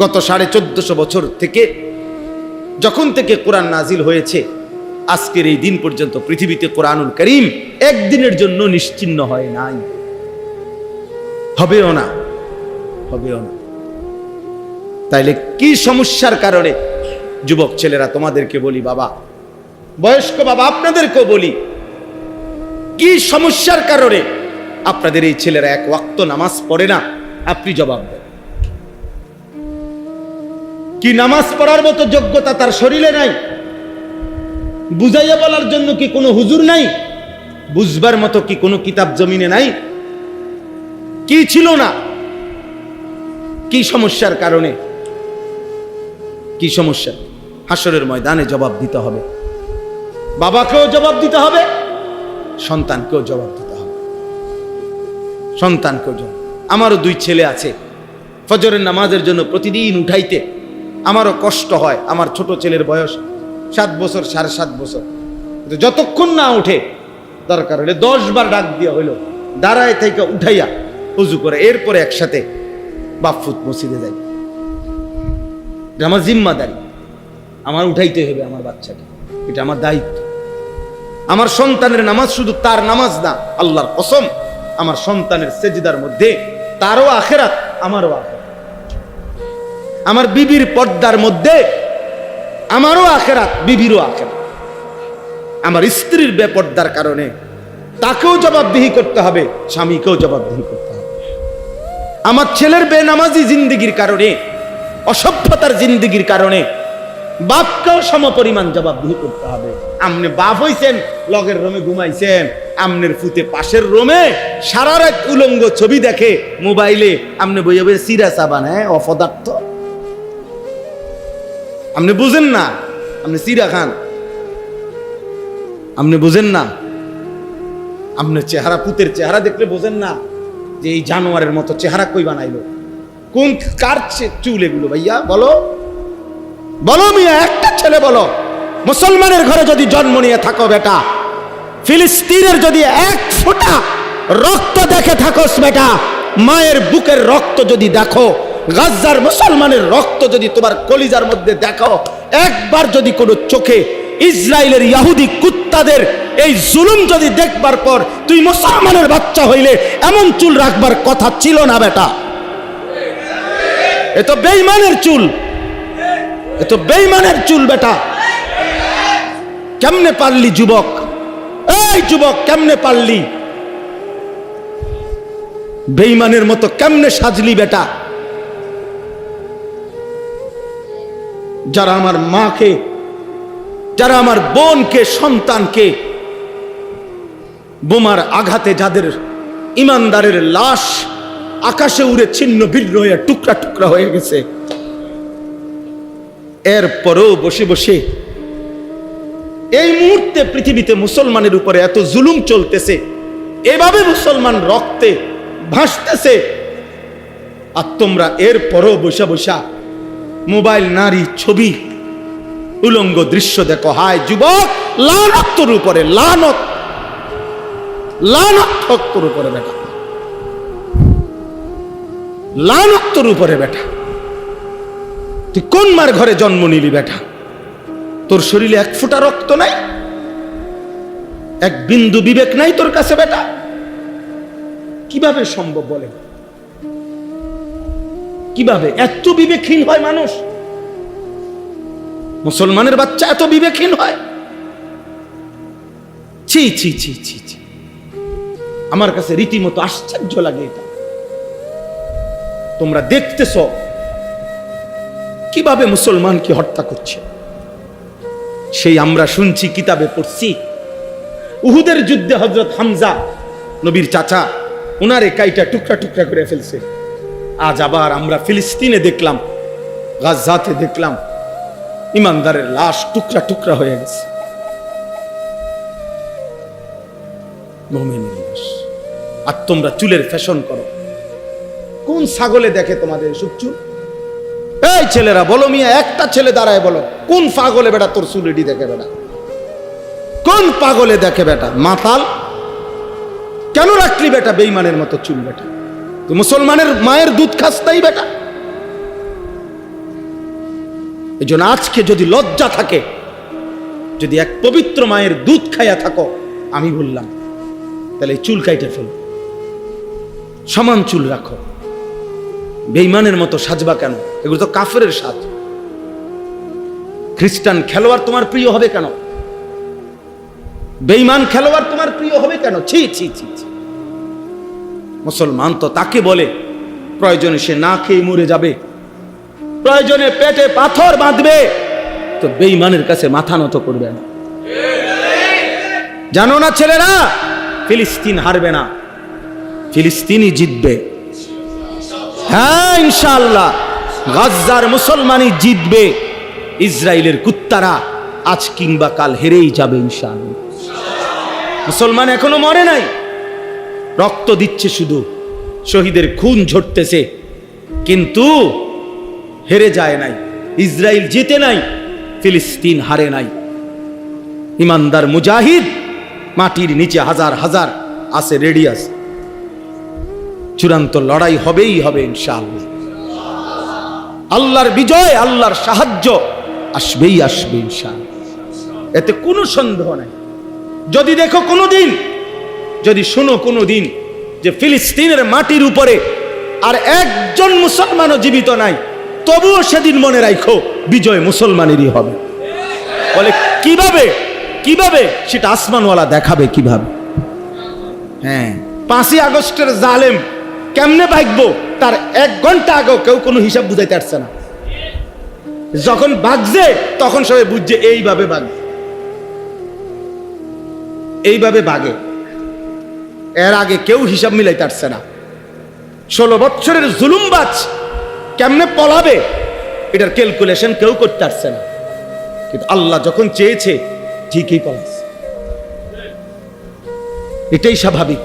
গত সাড়ে চোদ্দশো বছর থেকে, যখন থেকে কোরআন নাজিল হয়েছে, আজকের এই দিন পর্যন্ত পৃথিবীতে কোরআনুল করিম একদিনের জন্য নিশ্চিন্ন হয় নাই। হবেও না হবেও না। তাইলে কি সমস্যার কারণে? যুবক ছেলেরা, তোমাদেরকে বলি বাবা, বয়স্ক বাবা, আপনাদেরকেও বলি, কি সমস্যার কারণে আপনাদের এই ছেলেরা এক ওয়াক্ত নামাজ পড়ে না? আপনি জবাব দেন। কি নামাজ পড়ার মতো যোগ্যতা তার শরীরে নাই? বুঝাইয়া বলার জন্য কি কোনো হুজুর নাই? বুঝবার মতো কি কোনো কিতাব জমিনে নাই? কি ছিল না? কি সমস্যার কারণে? কি সমস্যা? হাসরের ময়দানে জবাব দিতে হবে। বাবাকেও জবাব দিতে হবে, সন্তানকেও জবাব দিতে হবে। সন্তানকেও জবাব আমারও দুই ছেলে আছে। ফজরের নামাজের জন্য প্রতিদিন উঠাইতে আমারও কষ্ট হয়, আমার ছোট ছেলের বয়স সাত বছর, সাড়ে সাত বছর। যতক্ষণ না উঠে, দরকার হলে দশ বার ডাক দিয়া হইল, দাঁড়ায় থেকে উঠাইয়া উজু করে, এরপরে একসাথে বাপফুত মসজিদে যাই। আমার জিম্মাদারি। আমার উঠাইতে হবে আমার বাচ্চাকে। এটা আমার দায়িত্ব। আমার সন্তানের নামাজ শুধু তার নামাজ না, আল্লাহর কসম, আমার সন্তানের সেজিদার মধ্যে তারও আখেরাত, আমারও আখেরাত। আমার বিবির পর্দার মধ্যে, আমারও আখেরাত, বিবিরও আখেরাত। আমার স্ত্রীর বেপর্দার কারণে তাকেও জবাবদিহি করতে হবে, স্বামীকেও জবাবদিহি করতে হবে। আমার ছেলের বেনামাজি জিন্দিগির কারণে, অসভ্যতার জিন্দিগির কারণে বাপকেও সমপরিমাণ জবাবদিহি করতে হবে। আমনে বাপ হইছেন, লগের রোমে ঘুমাইছেন, আমনের ফুতে পাশের রোমে সারা রাত উলঙ্গ ছবি দেখে মোবাইলে আমনে বইয়ে বইয়ে সিরা সাবান হ্যাঁ অপদার্থ। আপনি বুঝেন না। আপনি সিরা খান। আপনি বুঝেন না। আপনার চেহারা, পুতের চেহারা দেখলে বোঝেন না যে এই জানোয়ারের মতো চেহারা কই বানাইলো। কোন, কার চুল এগুলো ভাইয়া, বলো? বলো মিয়া, একটা ছেলে বলো। মুসলমানের ঘরে যদি জন্ম নিয়ে থাকো বেটা, ফিলিস্তিনের যদি এক ফোঁটা রক্ত দেখে থাকোস বেটা, মায়ের বুকের রক্ত যদি দেখো গাজ্জার মুসলমানের রক্ত যদি তোমার কলিজার মধ্যে দেখো একবার যদি কোনো চোখে ইসরায়েলের ইয়াহুদি কুত্তাদের এই জুলুম যদি দেখবার পর তুই মুসলমানের বাচ্চা হইলে এমন চুল রাখবার কথা ছিল না বেটা? এ তো বেইমানের চুল। এ তো বেইমানের চুল বেটা। কেমনে পারলি যুবক? এই যুবক, কেমনে পারলি? বেইমানের মতো কেমনে সাজলি বেটা? যারা আমার মাকে, যারা আমার বোনকে, সন্তানকে বোমার আঘাতে যাদের ইমানদারের লাশ আকাশে উড়ে ছিন্ন ভিন্ন হয়ে টুকরা টুকরা হয়ে গেছে, এরপরেও বসে বসে এই মুহূর্তে পৃথিবীতে মুসলমানের উপরে এত জুলুম চলতেছে, এভাবে মুসলমান রক্তে ভাসতেছে, আর তোমরা এর পরও বসা বসা মোবাইল, নারী, ছবি, উলঙ্গ দৃশ্য দেখো। হায় যুবক লানত তোর উপরে, লানত লানত উপরে বেটা। লানত তোর উপরে বেটা। তুই কোন মার ঘরে জন্ম নিলি বেটা? তোর শরীরে এক ফোঁটা রক্ত নাই? এক বিন্দু বিবেক নাই তোর কাছে বেটা? কীভাবে সম্ভব বলে? কীভাবে? এত বিবেকহীন হয় মানুষ। মুসলমানের বাচ্চা এত বিবেকহীন হয়। ছি ছি ছি ছি ছি। আমার কাছে রীতিমতো আশ্চর্য লাগে এটা। তোমরা দেখতেছ কীভাবে মুসলমানকে হত্যা করছে। সেই আমরা শুনছি, কিতাবে পড়ছি। উহুদের যুদ্ধে হজরত হামজা, নবীর চাচা ওনার কাইটা টুকরা টুকরা করে ফেলছে। আজ আবার আমরা ফিলিস্তিনে দেখলাম গাজাতে দেখলাম, ইমানদারের লাশ টুকরা টুকরা হয়ে গেছে। আর তোমরা চুলের ফ্যাশন করো। কোন ছাগলে দেখে তোমাদের এসব চুল? এই ছেলেরা, বলো মিয়া, একটা ছেলে দাঁড়ায় বলো, কোন পাগলে বেটা তোর চুল চুলেডি দেখে বেটা? কোন পাগলে দেখে বেটা? মাতাল? কেন রাখলি বেটা বেইমানের মতো চুল বেটা? মুসলমানের মায়ের দুধ খাস বেটা। এই জন্য আজকে যদি লজ্জা থাকে, যদি এক পবিত্র মায়ের দুধ খাইয়া থাকো, আমি বললাম, তাহলে চুল কাইটে ফেল। সমান চুল রাখো। বেইমানের মতো সাজবা কেন? এগুলো তো কাফের সাজ। খ্রিস্টান খেলোয়াড় তোমার প্রিয় হবে কেন? বেইমান খেলোয়াড় তোমার প্রিয় হবে কেন? ছি ছি ছি। মুসলমান তো তাকে বলে প্রয়োজনে সে না খেয়ে মরে যাবে। প্রয়োজনে পেটে পাথর বাঁধবে। তো বেইমানের কাছে মাথা নত করবে না। জানো না ছেলেরা, ফিলিস্তিন হারবে না। ফিলিস্তিনই জিতবে। হ্যাঁ ইনশাআল্লাহ, গাজ্জার মুসলমানই জিতবে। ইসরায়েলের কুত্তারা আজ কিংবা কাল হেরেই যাবে ইনশাআল্লাহ। মুসলমান এখনও মরে নাই। রক্ত দিচ্ছে শুধু। শহীদের খুন ঝরতেছে। কিন্তু হেরে যায় নাই ইসরায়েল জিতে নাই, ফিলিস্তিন হারে নাই। ইমানদার মুজাহিদ মাটির নিচে হাজার হাজার আছে রেডিয়াস। চূড়ান্ত লড়াই হবেই হবে ইনশাআল্লাহ। আল্লাহর বিজয়, আল্লাহর সাহায্য আসবেই আসবে ইনশাআল্লাহ। এতে কোনো সন্দেহ নাই। যদি দেখো কোনোদিন, যদি শোনো কোনোদিন যে ফিলিস্তিনের মাটির উপরে আর একজন মুসলমানও জীবিত নাই, তবুও সেদিন মনে রাখো বিজয় মুসলমানেরই হবে। বলে, কীভাবে? কীভাবে? সেটা আসমানওয়ালা দেখাবে কীভাবে। হ্যাঁ পাঁচই আগস্টের জালেম কেমনে ভাগবো? তার এক ঘণ্টা আগেও কেউ কোনো হিসাব বুঝাইতে পারছে না। যখন বাগছে তখন সবাই বুঝছে, এইভাবে বাগছে এইভাবে বাগে এর আগে কেউ হিসাব মিলাইতে পারছে না। ষোলো বছরের জুলুমবাজ কেমনে পলাবে, এটার ক্যালকুলেশন কেউ করতে পারছে না। কিন্তু আল্লাহ যখন চেয়েছে, ঠিকই পলাছে এটাই স্বাভাবিক।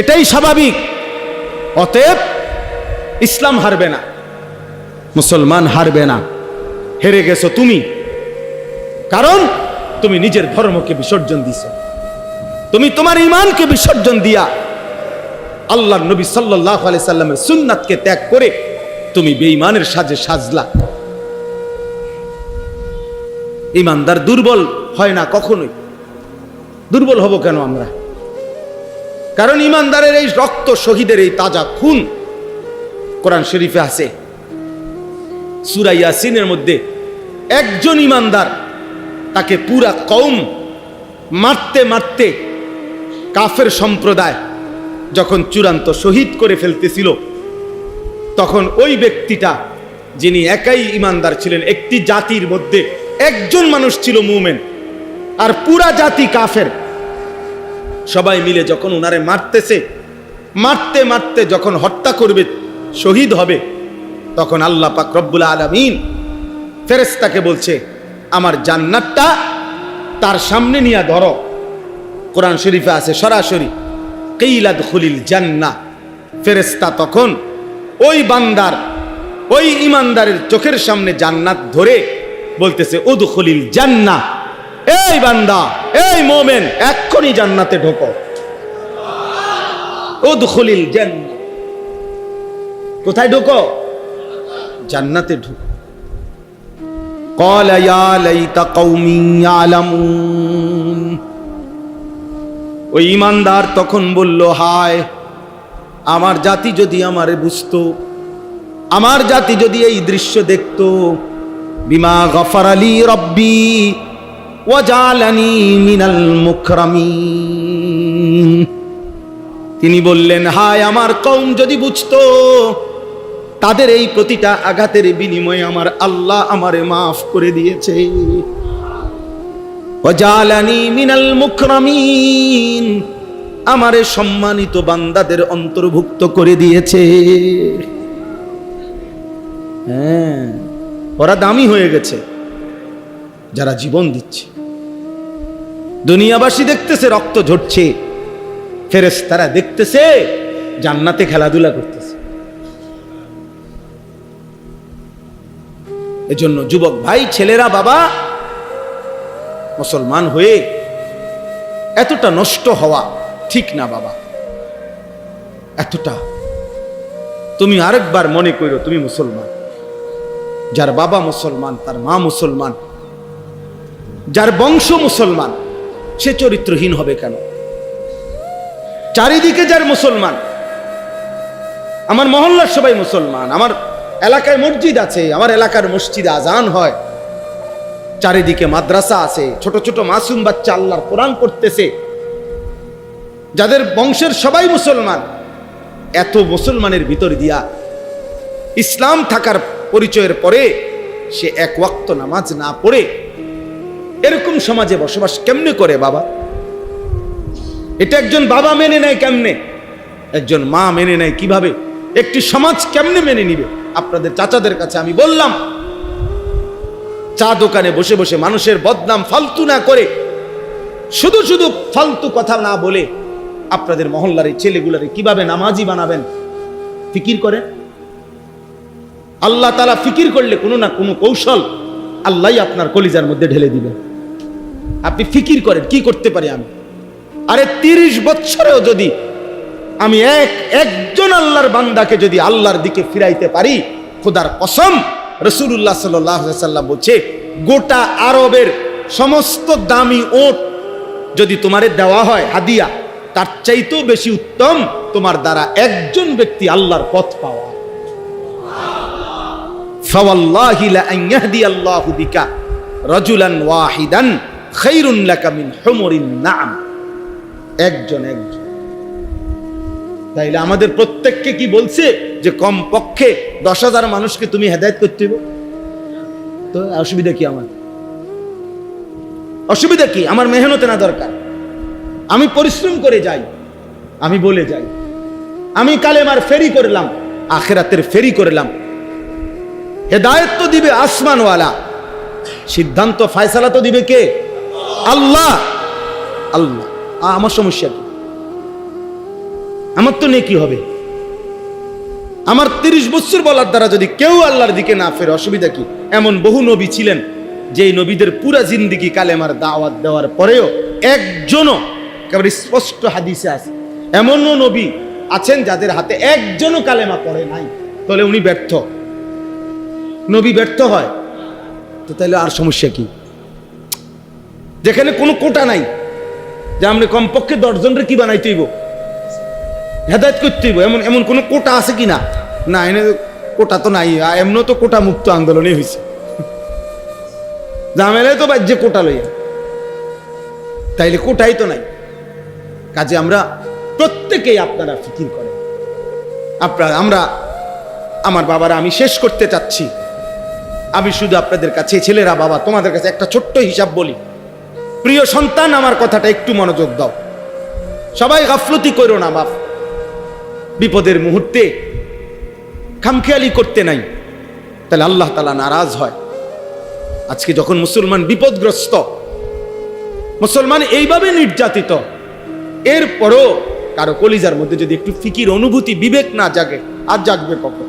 এটাই স্বাভাবিক। অতএব ইসলাম হারবে না, মুসলমান হারবে না। হেরে গেছো তুমি, কারণ তুমি নিজের ধর্মকে বিসর্জন দিছ। তুমি তোমার ইমানকে বিসর্জন দিয়া আল্লাহ নবী সাল্লাহ সাল্লামের সুন্নাতকে ত্যাগ করে তুমি বেঈমানের সাজে সাজলা। ইমানদার দুর্বল হয় না কখনোই। দুর্বল হব কেন আমরা? কারণ ইমানদারের এই রক্ত শহীদের এই তাজা খুন কোরআন শরীফে আছে। সুরাইয়া সিনের মধ্যে একজন ইমানদার তাকে পুরা কম মারতে মারতে কাফের সম্প্রদায় যখন চূড়ান্ত শহীদ করে ফেলতেছিল, তখন ওই ব্যক্তিটা যিনি একাই ইমানদার ছিলেন, একটি জাতির মধ্যে একজন মানুষ ছিল মুমেন আর পুরা জাতি কাফের। সবাই মিলে যখন ওনারে মারতেছে, মারতে মারতে যখন হত্যা করবে, শহীদ হবে, তখন আল্লাহ পাক রব্বুল আলমিন ফেরেস্তাকে বলছে, আমার জান্নাতটা তার সামনে নিয়ে ধরো। কোরআন শরীফে আছে সরাসরি কেইলাদ খুলিল জান্না ফেরেস্তা তখন ওই বান্দার ওই ইমানদারের চোখের সামনে জান্নাত ধরে বলতেছে উদ খুলিল জান্না এই বান্দা এই মোমেন এক্ষুনি জান্নাতে ঢোকো উদ খুলিল জান্না কোথায় ঢোকো জান্নাতে ঢুকো قال يا ليت قومي يعلمون ওই ইমানদার তখন বলল, হায়, আমার জাতি যদি আমারে বুঝতো, আমার জাতি যদি এই দৃশ্য দেখত, বিমা গফর আলী রব্বি ওয়াজালানি মিনাল মুকরামিন। তিনি বললেন, হায়, আমার কৌম যদি বুঝতো, তাদের এই প্রতিটা আঘাতের বিনিময়ে আমার আল্লাহ আমারে মাফ করে দিয়েছে। আমারে সম্মানিত বান্দাদের অন্তর্ভুক্ত করে দিয়েছে। হ্যাঁ ওরা দামি হয়ে গেছে, যারা জীবন দিচ্ছে। দুনিয়াবাসী দেখতেছে, রক্ত ঝরছে। ফেরেস তারা দেখতেছে, জান্নাতে খেলাধুলা করতেছে। এজন্য যুবক ভাই, ছেলেরা, বাবা মুসলমান হয়ে এতটা নষ্ট হওয়া ঠিক না বাবা। এতটা। তুমি আরেকবার মনে করো তুমি মুসলমান। যার বাবা মুসলমান, তার মা মুসলমান, যার বংশ মুসলমান, সে চরিত্রহীন হবে কেন? চারিদিকে যার মুসলমান, আমার মহল্লার সবাই মুসলমান, আমার এলাকায় মসজিদ আছে, আমার এলাকার মসজিদে আজান হয় চারিদিকে মাদ্রাসা আছে, ছোট ছোট মাসুম বাচ্চা আল্লাহর কোরআন পড়তেছে। যাদের বংশের সবাই মুসলমান, এত মুসলমানের ভিতর দিয়া ইসলাম থাকার পরিচয়ের পরে সে এক ওয়াক্ত নামাজ না পড়ে, এরকম সমাজে বসবাস কেমনে করে বাবা? এটা একজন বাবা মেনে নেয় কেমনে? একজন মা মেনে নেয় কীভাবে? একটি সমাজ কেমনে মেনে নিবে? আপনাদের চাচাদের কাছে আমি বললাম চা দোকানে বসে বসে মানুষের বদনাম ফালতু না করে শুধু শুধু ফালতু কথা না বলে আপনাদের মহল্লার এই ছেলেগুলারে কীভাবে নামাজি বানাবেন? ফিকির করে আল্লাহ তালা ফিকির করলে কোনো না কোনো কৌশল আল্লাহ আপনার কলিজার মধ্যে ঢেলে দিবে। আপনি ফিকির করেন, কি করতে পারি আমি? আরে তিরিশ বছরেও যদি আমি এক, একজন আল্লাহর বান্দাকে যদি আল্লাহর দিকে ফিরাইতে পারি, খোদার কসম রসুল্লাহ সাল্লাম বলছে, গোটা আরবের সমস্ত দামি ওট যদি তোমারে দেওয়া হয়, হাদিয়া, তার চাইতেও বেশি উত্তম তোমার দ্বারা একজন ব্যক্তি আল্লাহর পথ পাওয়া। ফাওয়াল্লাহি লা তাইলে আমাদের প্রত্যেককে কি বলছে যে কম পক্ষে দশ হাজার মানুষকে তুমি হেদায়ত করতে তো অসুবিধা কি আমার? অসুবিধা কি? আমার মেহনতে না দরকার। আমি পরিশ্রম করে যাই, আমি বলে যাই। আমি কালেমার ফেরি করলাম, আখেরাতের ফেরি করলাম। হেদায়ত তো দিবে আসমানওয়ালা, সিদ্ধান্ত, ফায়সালা তো দিবে কে? আল্লাহ। আল্লাহ। আমার সমস্যা কি? আমার তো নেকি হবে। আমার তিরিশ বছর বলার দ্বারা যদি কেউ আল্লাহর দিকে না ফেরে, অসুবিধা কি? এমন বহু নবী ছিলেন যে নবীদের পুরা জিন্দিগি কালেমার দাওয়াত দেওয়ার পরেও একজনও, একেবারে স্পষ্ট হাদিসে আছে, এমনও নবী আছেন যাদের হাতে একজনও কালেমা পড়ে নাই। তাহলে উনি ব্যর্থ। নবী ব্যর্থ হয়? তো তাহলে আর সমস্যা কি? যেখানে কোনো কোটা নাই, যে আমরা কমপক্ষে দশজনরে কি বানাইতে হইব হেদায়ত করতে হইব। এমন এমন কোনো কোটা আছে কি না? না, এনে কোটা তো নাই। এমনও তো কোটা মুক্ত আন্দোলনই হয়েছে জামেলায় তো বাজ্যে কোটা লইয়া। তাইলে কোটাই তো নাই। কাজে আমরা প্রত্যেকেই আপনারা ফিকির করেন। আপনারা আমরা আমার বাবারা আমি শেষ করতে চাচ্ছি। আমি শুধু আপনাদের কাছে, ছেলেরা, বাবা, তোমাদের কাছে একটা ছোট্ট হিসাব বলি। প্রিয় সন্তান, আমার কথাটা একটু মনোযোগ দাও। সবাই গাফলতি করো না বাপ বিপদের মুহূর্তে খামখেয়ালি করতে নাই। তাহলে আল্লাহ তালা নারাজ হয়। আজকে যখন মুসলমান বিপদগ্রস্ত, মুসলমান এইভাবে নির্যাতিত, এরপরও কারও কলিজার মধ্যে যদি একটু ফিকির, অনুভূতি, বিবেক না জাগে, আর জাগবে কখন?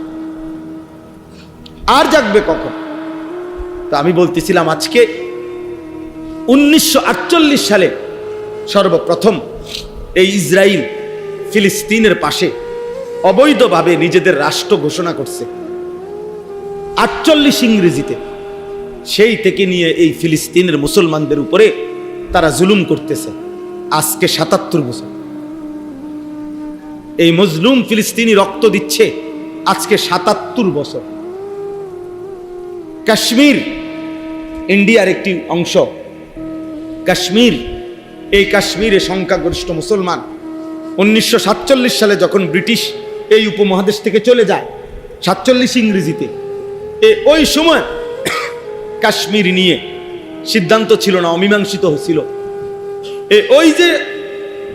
আর জাগবে কখন? তো আমি বলতেছিলাম আজকে উনিশশো আটচল্লিশ সালে সর্বপ্রথম এই ইসরায়েল ফিলিস্তিনের পাশে অবৈধভাবে নিজেদের রাষ্ট্র ঘোষণা করছে। আটচল্লিশ ইংরেজিতে। সেই থেকে নিয়ে এই ফিলিস্তিনের মুসলমানদের উপরে তারা জুলুম করতেছে। আজকে সাতাত্তর বছর। এই মজলুম ফিলিস্তিনি রক্ত দিচ্ছে আজকে সাতাত্তর বছর। কাশ্মীর ইন্ডিয়ার একটি অংশ। কাশ্মীর, এই কাশ্মীরে সংখ্যাগরিষ্ঠ মুসলমান। উনিশশো সাতচল্লিশ সালে যখন ব্রিটিশ এই উপমহাদেশ থেকে চলে যায় সাতচল্লিশ ইংরেজিতে। এ ওই সময় কাশ্মীর নিয়ে সিদ্ধান্ত ছিল না, অমীমাংসিত হয়েছিল এ ওই যে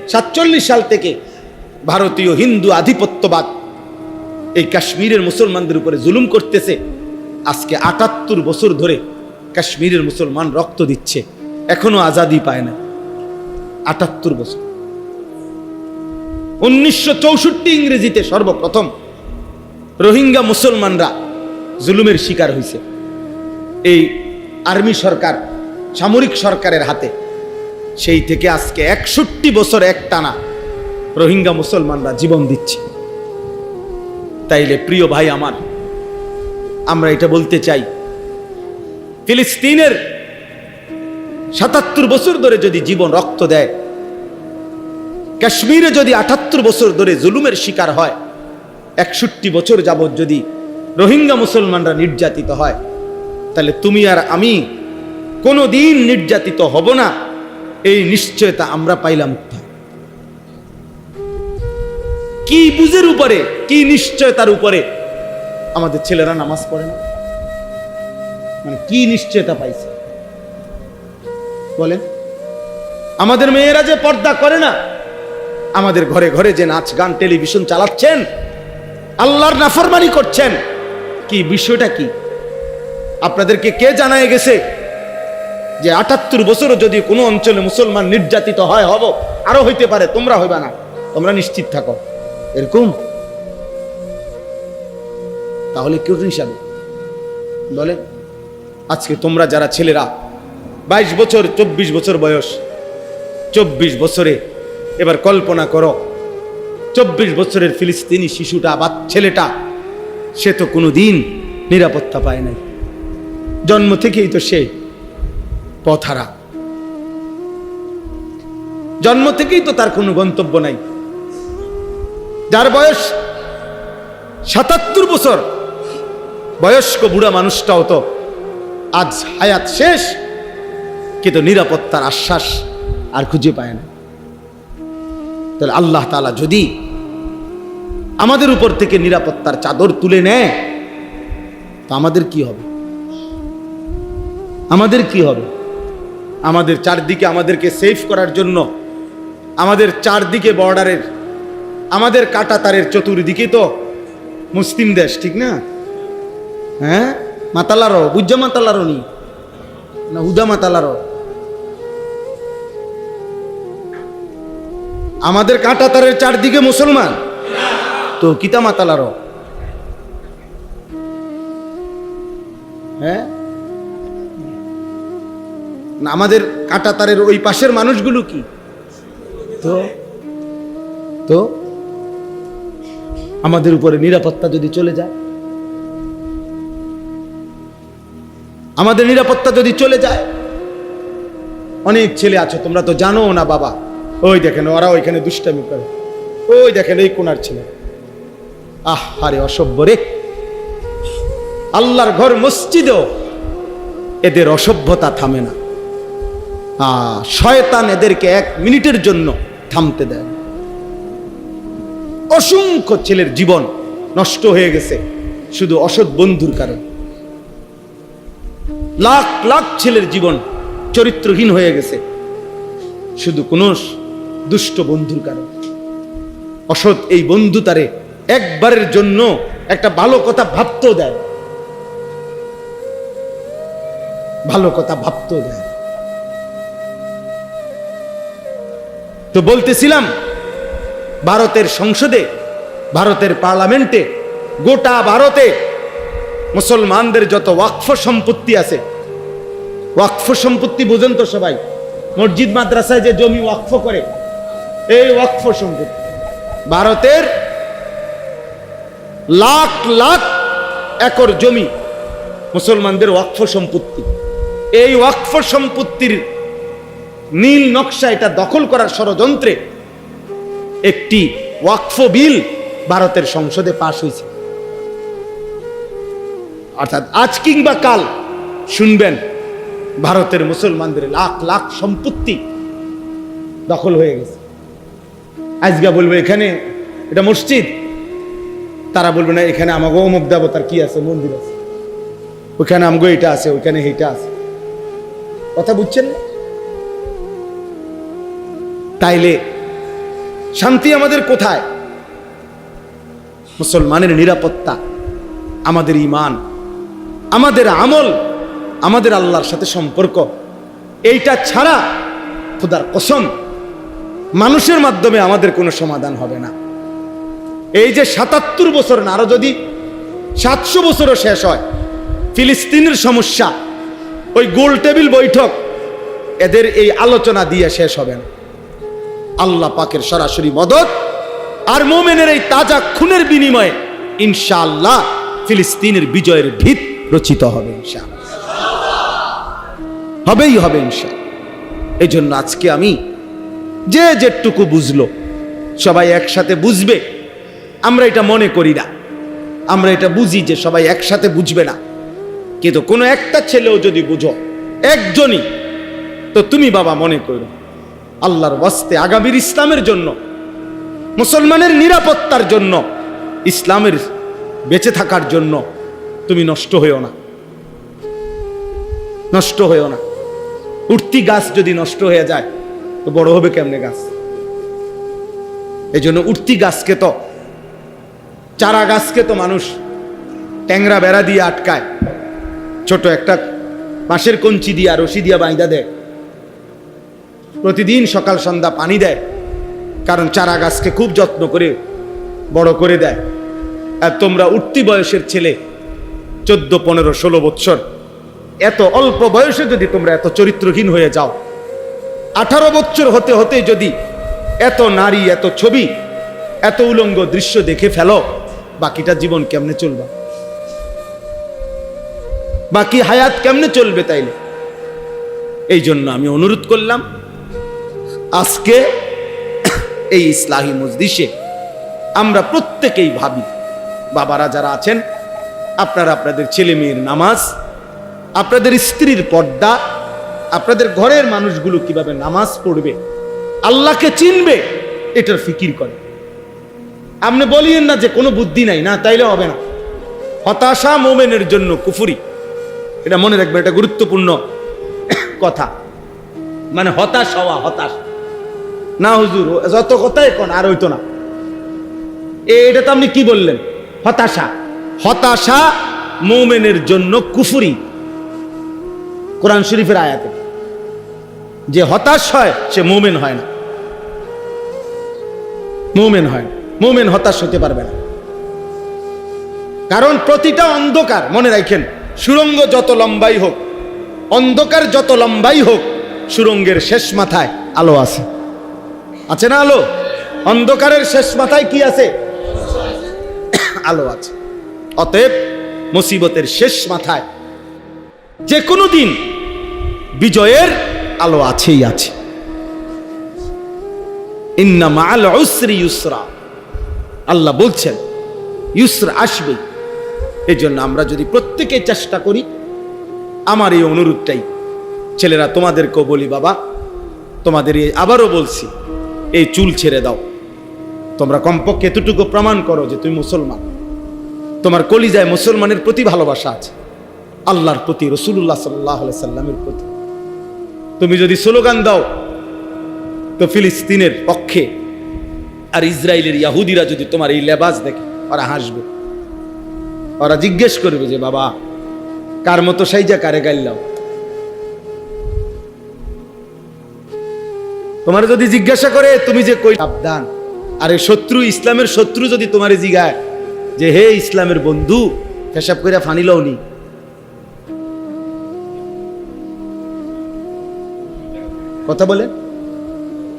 সাতচল্লিশ সাল থেকে ভারতীয় হিন্দু আধিপত্যবাদ এই কাশ্মীরের মুসলমানদের উপরে জুলুম করতেছে, আজকে আটাত্তর বছর ধরে কাশ্মীরের মুসলমান রক্ত দিচ্ছে, এখনও আজাদি পায় না। আটাত্তর বছর। উনিশশো চৌষট্টি ইংরেজিতে সর্বপ্রথম রোহিঙ্গা মুসলমানরা জুলুমের শিকার হয়েছে এই আর্মি সরকার, সামরিক সরকারের হাতে। সেই থেকে আজকে একষট্টি বছর এক টানা রোহিঙ্গা মুসলমানরা জীবন দিচ্ছে। তাইলে প্রিয় ভাই আমার, আমরা এটা বলতে চাই, ফিলিস্তিনের সাতাত্তর বছর ধরে যদি জীবন রক্ত দেয় কাশ্মীরে যদি আটাত্তর বছর ধরে জুলুমের শিকার হয়, একষট্টি বছর যাবৎ যদি রোহিঙ্গা মুসলমানরা নির্যাতিত হয়, তাহলে তুমি আর আমি কোনো দিন নির্যাতিত হব না। এই নিশ্চয়তা আমরা পাইলাম কি বুঝের উপরে, কি নিশ্চয়তার উপরে আমাদের ছেলেরা নামাজ পড়ে না? মানে কি নিশ্চয়তা পাইছে? বলেন। আমাদের মেয়েরা যে পর্দা করে না আমাদের ঘরে ঘরে যে নাচ, গান, টেলিভিশন চালাচ্ছেন, আল্লাহর নাফরমানি করছেন। কি বিষয়টা কি? আপনাদেরকে কে জানায় গেছে যে আটাত্তর বছরও যদি কোনো অঞ্চলে মুসলমান নির্যাতিত হয়, হব? আরও হইতে পারে, তোমরা হইবা না। তোমরা নিশ্চিত থাকো। এরকম? তাহলে কেউ হিসাবে বলে আজকে তোমরা যারা ছেলেরা, বাইশ বছর, চব্বিশ বছর বয়স, চব্বিশ বছরে এবার কল্পনা করো, চব্বিশ বছরের ফিলিস্তিনি শিশুটা বা ছেলেটা, সে তো কোনো দিন নিরাপত্তা পায় নাই। জন্ম থেকেই তো সে পথারা। জন্ম থেকেই তো তার কোনো গন্তব্য নাই। যার বয়স সাতাত্তর বছর, বয়স্ক বুড়া মানুষটাও তো আজ হায়াত শেষ, কিন্তু নিরাপত্তার আশ্বাস আর খুঁজে পায় না। তাহলে আল্লাহ তালা যদি আমাদের উপর থেকে নিরাপত্তার চাদর তুলে নেয়, তা আমাদের কি হবে? আমাদের কি হবে? আমাদের চারদিকে আমাদেরকে সেফ করার জন্য, আমাদের চারদিকে বর্ডারের আমাদের কাটা তারের চতুর্দিকে তো মুসলিম দেশ, ঠিক না? হ্যাঁ? মাতালারও বুঝা মাতালারও নি না, হুদা মাতালারও। আমাদের কাঁটা তারের চারদিকে মুসলমান। তো কিতা মাতালারও হ্যাঁ আমাদের কাঁটা তারের ওই পাশের মানুষগুলো কি? তো? তো? আমাদের উপরে নিরাপত্তা যদি চলে যায়? আমাদের নিরাপত্তা যদি চলে যায়? অনেক ছেলে আছে, তোমরা তো জানো না, বাবা। ওই দেখেন, ওরা ওইখানে দুষ্টামি করে। ওই দেখেন, এই কোনার ছেলে। আহ আরে অসভ্য রে। আল্লাহর ঘর মসজিদেও এদের অসভ্যতা থামে না। শয়তান এদেরকে এক মিনিটের জন্য থামতে দেয় অসংখ্য ছেলের জীবন নষ্ট হয়ে গেছে, শুধু অসৎ বন্ধুর কারণে। লাখ লাখ ছেলের জীবন চরিত্রহীন হয়ে গেছে। শুধু কোন দুষ্ট বন্ধুর কারণে। অসৎ এই বন্ধু তারে একবারের জন্য একটা ভালো কথা ভাবতেও দেয় ভালো কথা ভাবতেও দেয় তো বলতেছিলাম, ভারতের সংসদে, ভারতের পার্লামেন্টে, গোটা ভারতে মুসলমানদের যত ওয়াকফ সম্পত্তি আছে, ওয়াকফ সম্পত্তি বুঝেন তো সবাই, মসজিদ, মাদ্রাসায় যে জমি ওয়াকফ করে এই ওয়াকফ সম্পত্তি ভারতের লাখ লাখ একর জমি মুসলমানদের ওয়াকফ সম্পত্তি। এই ওয়াকফ সম্পত্তির নীল নকশা এটা দখল করার ষড়যন্ত্রে একটি ওয়াকফ বিল ভারতের সংসদে পাশ হয়েছে। অর্থাৎ আজ কিংবা কাল শুনবেন, ভারতের মুসলমানদের লাখ লাখ সম্পত্তি দখল হয়ে গেছে। আজগা বলবে এখানে, এটা মসজিদ। তারা বলবে, না, এখানে আমাকে অমুক দেবতার কি আছে? মন্দির আছে। ওইখানে আমগো এটা আছে ওইখানে এইটা আছে। কথা বুঝছেন না? তাইলে শান্তি আমাদের কোথায়? মুসলমানের নিরাপত্তা, আমাদের ইমান আমাদের আমল, আমাদের আল্লাহর সাথে সম্পর্ক, এইটা ছাড়া খোদার কসম মানুষের মাধ্যমে আমাদের কোনো সমাধান হবে না। এই যে সাতাত্তর বছর না, আরও যদি সাতশো বছরও শেষ হয়, ফিলিস্তিনের সমস্যা, ওই গোল টেবিল বৈঠক, এদের এই আলোচনা দিয়ে শেষ হবে না। আল্লাহ পাকের সরাসরি মদত আর মোমেনের এই তাজা খুনের বিনিময়ে ইনশাআল্লাহ ফিলিস্তিনের বিজয়ের ভিত রচিত হবে ইনশাআল্লাহ। হবেই হবে ইনশা এই জন্য আজকে আমি যে যেটুকু বুঝলো, সবাই একসাথে বুঝবে। আমরা এটা মনে করি না। আমরা এটা বুঝি যে সবাই একসাথে বুঝবে না। কিন্তু কোনো একটা ছেলেও যদি বুঝো, একজনই, তো তুমি বাবা মনে করো আল্লাহর ওয়াস্তে আগামীর ইসলামের জন্য, মুসলমানের নিরাপত্তার জন্য, ইসলামের বেঁচে থাকার জন্য তুমি নষ্ট হয়েও না। নষ্ট হয়েও না। উঠতি গাছ যদি নষ্ট হয়ে যায় তো বড় হবে কেমনে গাছ? এই জন্য উঠতি গাছকে তো, চারা গাছকে তো মানুষ ট্যাংরা বেড়া দিয়ে আটকায়। ছোট একটা বাঁশের কঞ্চি দিয়া রশি দিয়া বাইদা দেয়। প্রতিদিন সকাল সন্ধ্যা পানি দেয়, কারণ চারা গাছকে খুব যত্ন করে, বড় করে দেয়। আর তোমরা উঠতি বয়সের ছেলে, চোদ্দ, পনেরো, ষোলো বৎসর, এত অল্প বয়সে যদি তোমরা এত চরিত্রহীন হয়ে যাও আঠারো বছর হতে হতে যদি এত নারী, এত ছবি, এত উলঙ্গ দৃশ্য দেখে ফেলো, বাকিটা জীবন কেমনে চলবা? বাকি হায়াত কেমনে চলবে তাইলে? এই জন্য আমি অনুরোধ করলাম, আজকে এই ইসলাহী মজলিসে আমরা প্রত্যেকেই ভাবি, বাবারা যারা আছেন, আপনারা আপনাদের ছেলে মেয়ের নামাজ, আপনাদের স্ত্রীর পর্দা আপনাদের ঘরের মানুষগুলো কীভাবে নামাজ পড়বে? আল্লাহকে চিনবে, এটার ফিকির করে। আপনি বলিয়েন না যে কোনো বুদ্ধি নাই, না, তাইলে হবে না। হতাশা মোমেনের জন্য কুফুরি। এটা মনে রাখবেন, এটা গুরুত্বপূর্ণ কথা। মানে হতাশ হওয়া, হতাশ। না, হুজুর, যত কথাই কোন, আর হইতো না। এটা তো আপনি কি বললেন? হতাশা। হতাশা মোমেনের জন্য কুফুরি। কোরআন শরীফের আয়াতে। যে হতাশ হয়, সে মোমেন হয় না। মোমেন হয় না। মোমেন হতাশ হতে পারবে না। কারণ প্রতিটা অন্ধকার, মনে রাখেন, সুরঙ্গ যত লম্বাই হোক, অন্ধকার যত লম্বাই হোক, সুরঙ্গের শেষ মাথায় আলো আছে। আছে না আলো? অন্ধকারের শেষ মাথায় কি আছে? আলো আছে। অতএব মুসিবতের শেষ মাথায় যে কোনো দিন বিজয়ের আলো আছেই আছে। ইন্না মাল উসরি ইউসরা। আল্লাহ বলছেন, ইউসরা আসবে। এই জন্য আমরা যদি প্রত্যেকে চেষ্টা করি, আমার এই অনুরোধটাই। ছেলেরা, তোমাদেরকেও বলি বাবা, তোমাদের এই আবারও বলছি, এই চুল ছেড়ে দাও। তোমরা কমপক্ষে এতটুকু প্রমাণ করো যে তুমি মুসলমান। তোমার কলিজায় মুসলমানের প্রতি ভালোবাসা আছে। আল্লাহর প্রতি রসুল্লাহ সাল্লাহ সাল্লামের প্রতি। তুমি যদি স্লোগান দাও, তো ফিলিস্তিনের পক্ষে আর ইসরায়েলের ইয়াহুদিরা যদি তোমার এই লেবাস দেখে, ওরা হাসবে। ওরা জিজ্ঞেস করবে যে, বাবা, কার মতো সাইজা কারে গাইলাও তোমার যদি জিজ্ঞাসা করে, তুমি যে কই সাবধান। আরে শত্রু, ইসলামের শত্রু যদি তোমারে জিগায় যে, হে ইসলামের বন্ধু পেশাব করে ফানি লওনি। কথা বলে।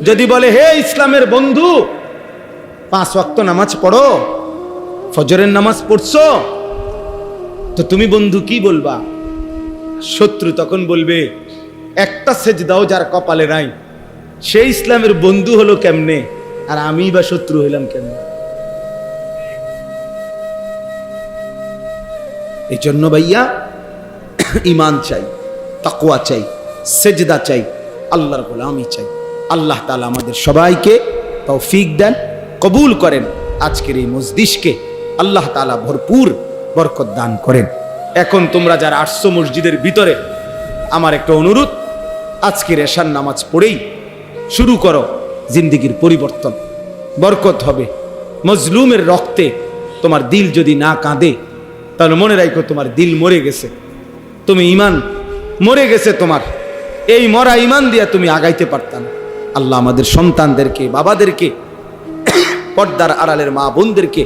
যদি বলে, হে ইসলামের বন্ধু, পাঁচ ওয়াক্ত নামাজ পড়ো, ফজরের নামাজ পড়ছো, তো তুমি বন্ধু কি বলবা? শত্রু তখন বলবে, একটা সেজ দাও যার কপালে নাই। সেই ইসলামের বন্ধু হলো কেমনে? আর আমি বা শত্রু হইলাম কেমনে? এই জন্য ভাইয়া, ইমান চাই তাকুয়া চাই, সেজদা চাই আল্লাহর বলে আমি চাই। আল্লাহ তালা আমাদের সবাইকে তৌফিক দেন, কবুল করেন। আজকের এই মসজিদকে আল্লাহ তালা ভরপুর বরকত দান করেন। এখন তোমরা যারা আসছো মসজিদের ভিতরে, আমার একটা অনুরোধ, আজকের এশার নামাজ পড়েই শুরু করো জিন্দিগির পরিবর্তন। বরকত হবে। মজলুমের রক্তে তোমার দিল যদি না কাঁদে, তাহলে মনে রাখো তোমার দিল মরে গেছে। তুমি ইমান মরে গেছে তোমার। এই মরা ইমান দিয়া তুমি আগাইতে পারতাম আল্লাহ আমাদের সন্তানদেরকে, বাবাদেরকে, পর্দার আড়ালের মা বোনদেরকে,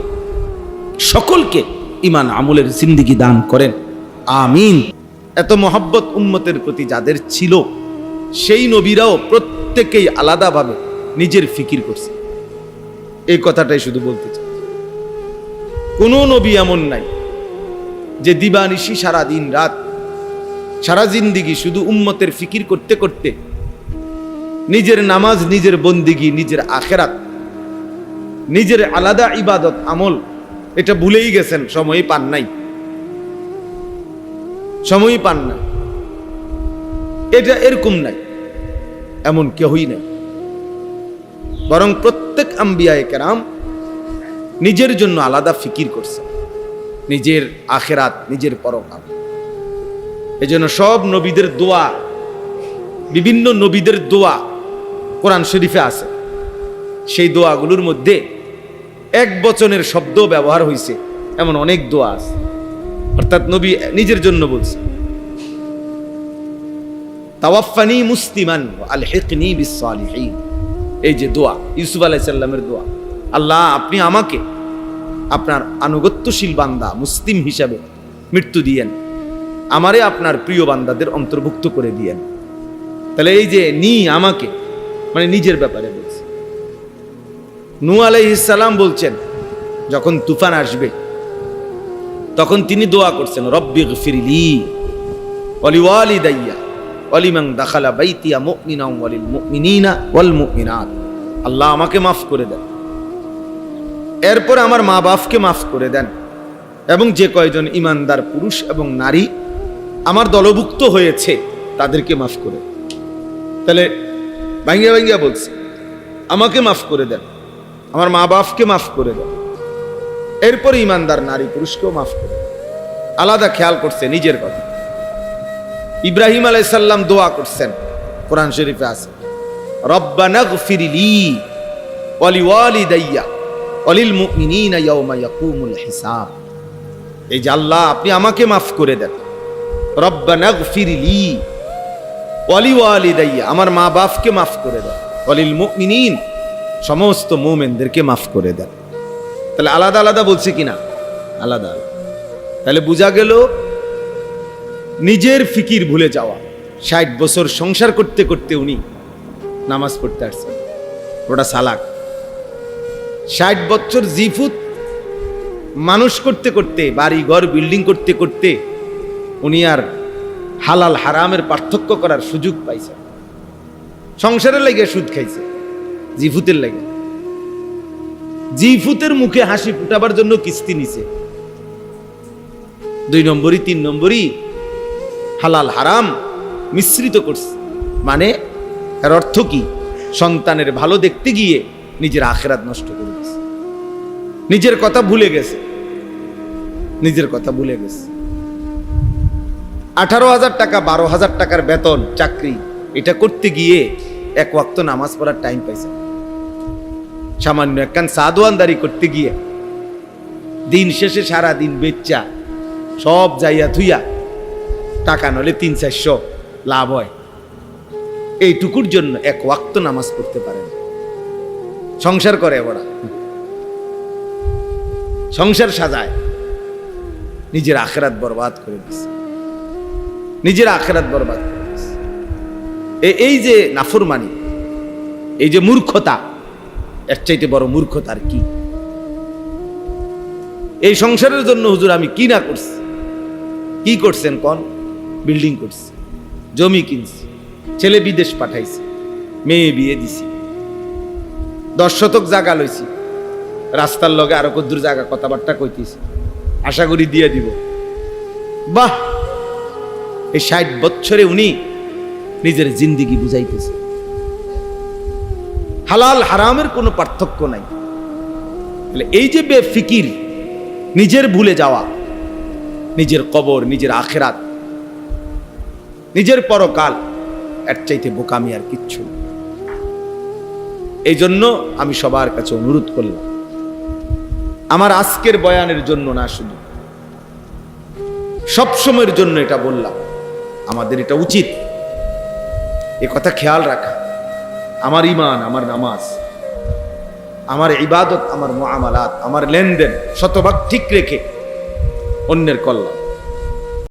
সকলকে ইমান আমলের জিন্দিগি দান করেন। আমিন। এত মহব্বত উম্মতের প্রতি যাদের ছিল, সেই নবীরাও প্রত্যেকেই আলাদাভাবে নিজের ফিকির করছে। এই কথাটাই শুধু বলতে চাই। কোনো নবী এমন নাই যে দিবানিশি সারা দিন রাত সারা জিন্দিগি শুধু উম্মতের ফিকির করতে করতে নিজের নামাজ, নিজের বন্দিগি, নিজের আখেরাত, নিজের আলাদা ইবাদত, আমল, এটা ভুলেই গেছেন সময় পান নাই। সময় পান না এটা এরকম নাই, এমন কেহই নাই। বরং প্রত্যেক আম্বিয়ায় কেরাম নিজের জন্য আলাদা ফিকির করছে, নিজের আখেরাত, নিজের পরকাল। এই জন্য সব নবীদের দোয়া, বিভিন্ন নবীদের দোয়া কোরআন শরীফে আছে। সেই দোয়াগুলোর মধ্যে এক বচনের শব্দ ব্যবহার হয়েছে এমন অনেক দোয়া আছে। অর্থাৎ নবী নিজের জন্য বলছে তাওয়াফানি মুসলিমান আল হেকনি বিসালিহিন এই যে দোয়া, ইউসুফ আলাইসাল্লামের দোয়া, আল্লাহ, আপনি আমাকে আপনার আনুগত্যশীল বান্দা, মুসলিম হিসাবে মৃত্যু দিয়েন। আমারে আপনার প্রিয় বান্দাদের অন্তর্ভুক্ত করে দিয়েন। তাহলে এই যে নি আমাকে মানে নিজের ব্যাপারে বলছে। নু আলাইহিসাল্লাম বলছেন, যখন তুফান আসবে, তখন তিনি দোয়া করছেন, রব্বি ফিরিলি অলি ওয়ালি দাইয়া অলিমাং দাখালা বাইতিয়া মুমিনা ওয়ালিল মুমিনিনা ওয়াল মুমিনাত। আল্লাহ আমাকে মাফ করে দেন। এরপর আমার মা বাপকে মাফ করে দেন। এবং যে কয়জন ইমানদার পুরুষ এবং নারী আমার দলভুক্ত হয়েছে, তাদেরকে মাফ করে। তাহলে ভাঙ্গিয়া ভাঙ্গিয়া বলছে, আমাকে মাফ করে দেন, আমার মা বাপকে মাফ করে দেন। এরপর ইমানদার নারী পুরুষকেও মাফ করে আলাদা খেয়াল করছে নিজের কথা। ইব্রাহিম আলাইসাল্লাম দোয়া করছেন, কোরআন শরীফে আছে ওয়ালি ওয়ালিদাইয়া অলিল ইয়াকুমুল হিসাব। এই যে আল্লাহ, আপনি আমাকে মাফ করে দেন। রব্বানা গফিরিলি ওয়ালি ওয়ালিদাইয়া আমার মা বাপকে মাফ করে দেন অলিল মুমিনিন, সমস্ত মুমিনদেরকে মাফ করে দেন তাহলে আলাদা আলাদা বলছে কিনা? আলাদা। তাহলে বোঝা গেল নিজের ফিকির ভুলে যাওয়া। ষাট বছর সংসার করতে করতে উনি নামাজ পড়তে আসছেন। ওটা সালাক। ষাট বছর জিফুত মানুষ করতে করতে বাড়ি ঘর বিল্ডিং করতে করতে উনি আর হালাল হারামের পার্থক্য করার সুযোগ পাইছে। সংসারের লাগে সুদ খাইছে, জিফুতের লাগে। জিফুতের মুখে হাসি ফুটাবার জন্য কিস্তি নিছে। দুই নম্বরই, তিন নম্বরই হালাল হারাম মিশ্রিত করছে। মানে এর অর্থ কি? সন্তানের ভালো দেখতে গিয়ে নিজের আখেরাত নষ্ট করে দিয়েছে নিজের কথা ভুলে গেছে। নিজের কথা ভুলে গেছে। আঠারো হাজার টাকা, বারো হাজার টাকার বেতন, চাকরি। এটা করতে গিয়ে এক ওয়াক্ত নামাজ পড়ার টাইম পাইছে। সামান্য একখান সাদওয়ানদারি করতে গিয়ে দিন শেষে সারা দিন বেচ্চা, সব যাইয়া থুইয়া টাকা নলে তিন চারশো লাভ হয়। এইটুকুর জন্য এক ওয়াক্ত নামাজ পড়তে পারে না। সংসার করে ওরা। সংসার সাজায়। নিজের আখেরাত বরবাদ করে দিচ্ছে নিজের আখেরাত বরবাদ এই যে নাফরমানি, এই যে মূর্খতা, এর চাইতে বড় মূর্খতা আর কি? এই সংসারের জন্য হুজুর আমি কি না করছি? কি করছেন কন? বিল্ডিং করছি, জমি কিনছি, ছেলে বিদেশ পাঠাইছি, মেয়ে বিয়ে দিছি, দশ শতক জায়গা লইছি, রাস্তার লগে আরও কদ্দুর জায়গা কথাবার্তা কইতেছি, আশা করি দিয়ে দিব। বাহ! এই ষাট বছরে উনি নিজের জিন্দিগি বুঝাইতেছে। হালাল হারামের কোনো পার্থক্য নাই। এই যে বে ফিকির নিজের ভুলে যাওয়া, নিজের কবর, নিজের আখেরাত, নিজের পরকাল, এর চাইতে বোকামি আর কিচ্ছু এই জন্য আমি সবার কাছে অনুরোধ করলাম, আমার আজকের বয়ানের জন্য না শুধু সব সময়ের জন্য এটা বললাম। আমাদের এটা উচিত। এ কথা খেয়াল রাখা। আমার ইমান আমার নামাজ, আমার ইবাদত, আমার মামালাত আমার লেনদেন শতভাগ ঠিক রেখে অন্যের কল্যাণ।